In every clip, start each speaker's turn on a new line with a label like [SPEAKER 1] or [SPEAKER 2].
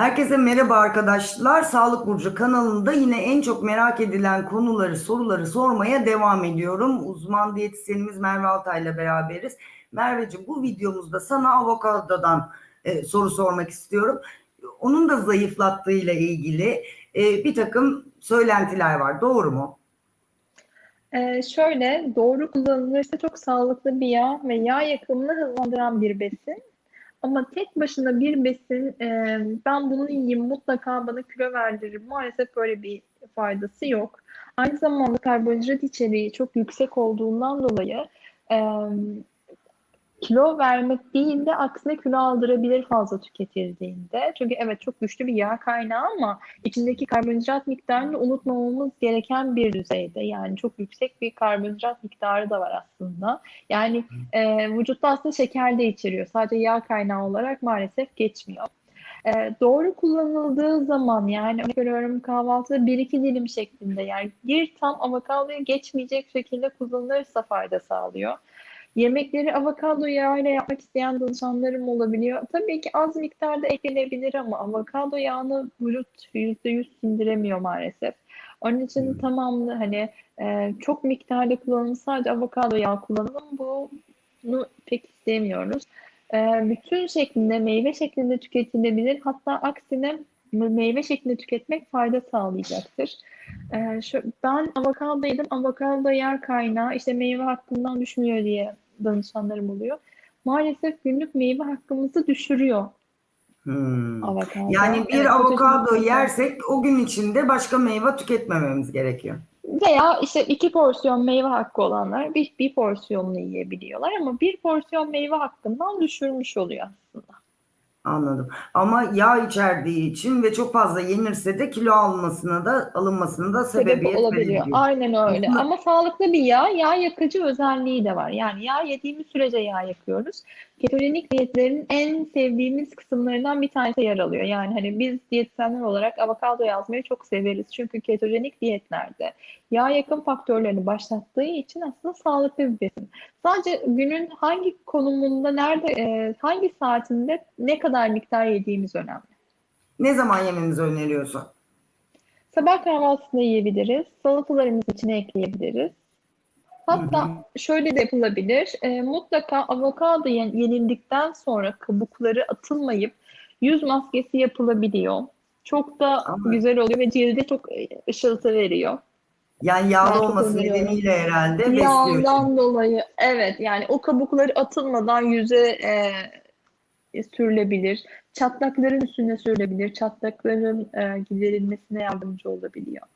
[SPEAKER 1] Herkese merhaba arkadaşlar. Sağlık Burcu kanalında yine en çok merak edilen konuları, soruları sormaya devam ediyorum. Uzman diyetisyenimiz Merve Altay'la beraberiz. Merveciğim bu videomuzda sana avokadodan e, soru sormak istiyorum. Onun da zayıflattığıyla ilgili e, bir takım söylentiler var. Doğru mu?
[SPEAKER 2] Ee, şöyle doğru kullanılırsa çok sağlıklı bir yağ ve yağ yakımını hızlandıran bir besin. Ama tek başına bir besin e, ben bunu yiyeyim mutlaka bana kilo verdirir. Maalesef böyle bir faydası yok. Aynı zamanda karbonhidrat içeriği çok yüksek olduğundan dolayı e, kilo vermek değil de aksine kilo aldırabilir fazla tüketildiğinde. Çünkü evet çok güçlü bir yağ kaynağı ama içindeki karbonhidrat miktarını unutmamamız gereken bir düzeyde. Yani çok yüksek bir karbonhidrat miktarı da var aslında. Yani e, vücutta aslında şeker de içeriyor. Sadece yağ kaynağı olarak maalesef geçmiyor. E, doğru kullanıldığı zaman yani örnek veriyorum kahvaltıda bir iki dilim şeklinde yani bir tam avokadoyu geçmeyecek şekilde kullanılırsa fayda sağlıyor. Yemekleri avokado yağıyla yapmak isteyen danışanlarım olabiliyor. Tabii ki az miktarda eklenebilir ama avokado yağını vücut %100 sindiremiyor maalesef. Onun için tamamlı hani e, çok miktarda kullanımı sadece avokado yağı kullanalım. Bunu pek istemiyoruz. E, bütün şeklinde meyve şeklinde tüketilebilir. Hatta aksine meyve şeklinde tüketmek fayda sağlayacaktır. Ee, şu, ben avokado yedim. Avokado yer kaynağı işte meyve hakkından düşmüyor diye danışanlarım oluyor. Maalesef günlük meyve hakkımızı düşürüyor
[SPEAKER 1] Hmm.
[SPEAKER 2] avokado.
[SPEAKER 1] Yani bir
[SPEAKER 2] Evet,
[SPEAKER 1] avokado
[SPEAKER 2] protein-
[SPEAKER 1] yersek o gün içinde başka meyve tüketmememiz gerekiyor.
[SPEAKER 2] Veya işte iki porsiyon meyve hakkı olanlar bir, bir porsiyonunu yiyebiliyorlar ama bir porsiyon meyve hakkından düşürmüş oluyor aslında.
[SPEAKER 1] Anladım. Ama yağ içerdiği için ve çok fazla yenirse de kilo almasına da alınmasına da
[SPEAKER 2] sebep
[SPEAKER 1] sebebiyet
[SPEAKER 2] olabiliyor.
[SPEAKER 1] verebiliyor.
[SPEAKER 2] Aynen öyle. Ama sağlıklı bir yağ, yağ yakıcı özelliği de var. Yani yağ yediğimiz sürece yağ yakıyoruz. Ketojenik diyetlerin en sevdiğimiz kısımlarından bir tanesi yer alıyor. Yani hani biz diyetisyenler olarak avokado yazmayı çok severiz. Çünkü ketojenik diyetlerde yağ yakım faktörlerini başlattığı için aslında sağlıklı bir besin. Sadece günün hangi konumunda, nerede, e, hangi saatinde ne kadar miktar yediğimiz önemli.
[SPEAKER 1] Ne zaman yememizi öneriyorsun?
[SPEAKER 2] Sabah kahvaltısında yiyebiliriz. Salatalarımızın içine ekleyebiliriz. Hatta
[SPEAKER 1] Hı
[SPEAKER 2] şöyle de yapılabilir. E, mutlaka avokado yen- yenildikten sonra kabukları atılmayıp yüz maskesi yapılabiliyor. Çok da
[SPEAKER 1] Ama-
[SPEAKER 2] güzel oluyor ve cilde çok e, ışıltı veriyor.
[SPEAKER 1] Yani yağlı olması nedeniyle herhalde besliyor.
[SPEAKER 2] Yağdan dolayı evet yani o kabukları atılmadan yüze e, sürülebilir. Çatlakların üstüne sürülebilir. Çatlakların e, giderilmesine yardımcı olabiliyor.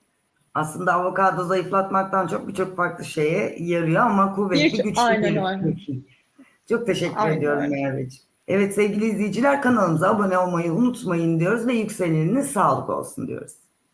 [SPEAKER 1] Aslında avokado zayıflatmaktan çok birçok farklı şeye yarıyor ama kuvvetli
[SPEAKER 2] Bir-
[SPEAKER 1] güçlü
[SPEAKER 2] aynen,
[SPEAKER 1] bir besin. Çok teşekkür
[SPEAKER 2] Aynen
[SPEAKER 1] ediyorum. Merveciğim. Evet sevgili izleyiciler kanalımıza abone olmayı unutmayın diyoruz ve yükseleniniz sağlık olsun diyoruz.